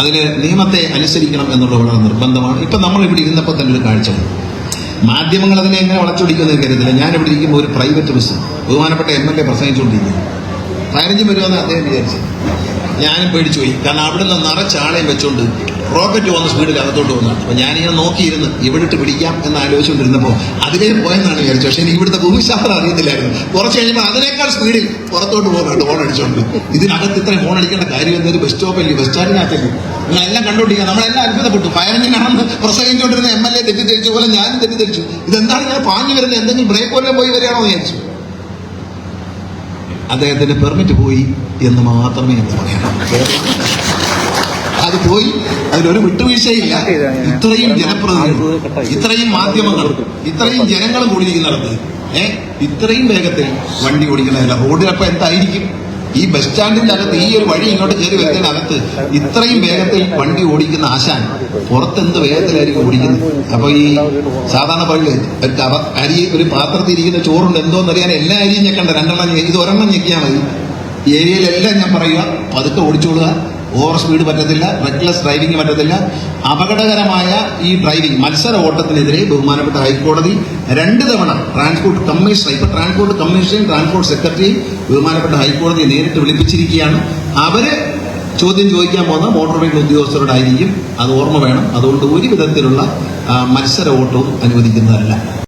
അതിന് നിയമത്തെ അനുസരിക്കണം എന്നുള്ളത് വളരെ നിർബന്ധമാണ്. ഇപ്പൊ നമ്മൾ ഇവിടെ ഇരുന്നപ്പോൾ തന്നെ ഒരു കാഴ്ച മാധ്യമങ്ങൾ അതിനെ എങ്ങനെ വളച്ചൊടിക്കുമെന്ന് കരുതില്ല ഞാൻ ഇവിടെ ഇരിക്കുമ്പോൾ ഒരു പ്രൈവറ്റ് ബസ് ബഹുമാനപ്പെട്ട എം എൽ എ പ്രസംഗിച്ചുകൊണ്ടിരിക്കുന്നു. പതിനഞ്ച് വരുമെന്ന് അദ്ദേഹം വിചാരിച്ചു. ഞാനും പേടിച്ചു പോയി. കാരണം നിന്ന് വെച്ചുകൊണ്ട് വെച്ചോണ്ട് റോക്കറ്റ് വന്ന സ്പീഡിൽ അകത്തോട്ട് വന്നു. അപ്പൊ ഞാനിങ്ങനെ നോക്കിയിരുന്ന് ഇവിടെ ഇട്ട് പിടിക്കാം എന്ന് ആലോചിച്ചുകൊണ്ടിരുന്നപ്പോൾ അതിലേ പോയെന്നാണ് വിചാരിച്ചത്. പക്ഷേ എനിക്ക് ഇവിടുത്തെ ഭൂമിശാസ്ത്രം അറിയത്തില്ലായിരുന്നു. കുറച്ച് കഴിയുമ്പോൾ അതിനേക്കാൾ സ്പീഡിൽ പുറത്തോട്ട് പോകുന്നുണ്ട് ഹോൺ അടിച്ചോണ്ട്. ഇതിനകത്ത് ഇത്രയും ഹോൺ അടിക്കേണ്ട കാര്യം എന്തൊരു ബസ് സ്റ്റോപ്പല്ലേ ബസ് സ്റ്റാൻഡിനകത്തല്ലേ നിങ്ങളെല്ലാം കണ്ടുകൊണ്ടിരിക്കുക നമ്മളെല്ലാം അത്ഭുതപ്പെട്ടു. പതിനഞ്ചിനാണെന്ന് പ്രസംഗിച്ചുകൊണ്ടിരുന്ന എം എൽ എ തെറ്റിദ്ധരിച്ച പോലെ ഞാനും തെറ്റിദ്ധരിച്ചു. ഇതെന്താണ് ഞാൻ പാഞ്ഞു വരുന്നത്? എന്തെങ്കിലും ബ്രേക്ക് പോലെ പോയി വരികയാണോ എന്ന് വിചാരിച്ചു. അദ്ദേഹത്തിന്റെ പെർമിറ്റ് പോയി എന്ന് മാത്രമേ എനിക്ക് പറയാം അത് പോയി അതിലൊരു വിട്ടുവീഴ്ചയില്ല. ഇത്രയും ജനപ്രതിനിധികൾ ഇത്രയും മാധ്യമങ്ങൾ ഇത്രയും ജനങ്ങൾ കൂടിയിരിക്കുന്നിടത്ത് ഏഹ് ഇത്രയും വേഗത്തിൽ വണ്ടി ഓടിക്കുന്നതല്ല റോഡിലപ്പോ എന്തായിരിക്കും? ഈ ബസ് സ്റ്റാൻഡിന്റെ അകത്ത് ഈ ഒരു വഴി ഇങ്ങോട്ട് കയറി വരുന്നതിനകത്ത് ഇത്രയും വേഗത്തിൽ വണ്ടി ഓടിക്കുന്ന ആശാൻ പുറത്തെന്ത് വേഗത്തിലായിരിക്കും ഓടിക്കുന്നത്? അപ്പൊ ഈ സാധാരണ പള്ളി അരി ഒരു പാത്രത്തിൽ ഇരിക്കുന്ന ചോറുണ്ട് എന്തോന്നറിയാൻ എല്ലാ അരിയും ഞെക്കണ്ട. രണ്ടെണ്ണം ഇത് ഒരെണ്ണം ഞെക്കിയാൽ മതി. ഏരിയയിലെല്ലാം ഞാൻ പറയുക പതുക്കെ ഓടിച്ചോളുക. ഓവർ സ്പീഡ് പറ്റത്തില്ല റെക്ലെസ് ഡ്രൈവിംഗ് പറ്റത്തില്ല. അപകടകരമായ ഈ ഡ്രൈവിംഗ് മത്സര ഓട്ടത്തിനെതിരെ ബഹുമാനപ്പെട്ട ഹൈക്കോടതി രണ്ട് തവണ ട്രാൻസ്പോർട്ട് കമ്മീഷണർ ഇപ്പൊ ട്രാൻസ്പോർട്ട് കമ്മീഷണറും ട്രാൻസ്പോർട്ട് സെക്രട്ടറിയും ബഹുമാനപ്പെട്ട ഹൈക്കോടതിയെ നേരിട്ട് വിളിപ്പിച്ചിരിക്കുകയാണ്. അവർ ചോദ്യം ചോദിക്കാൻ പോകുന്ന മോട്ടോർ വെഹിക്കിൾ ഉദ്യോഗസ്ഥരോടായിരിക്കും അത് ഓർമ്മ വേണം. അതുകൊണ്ട് ഒരു വിധത്തിലുള്ള മത്സര ഓട്ടവും അനുവദിക്കുന്നതല്ല.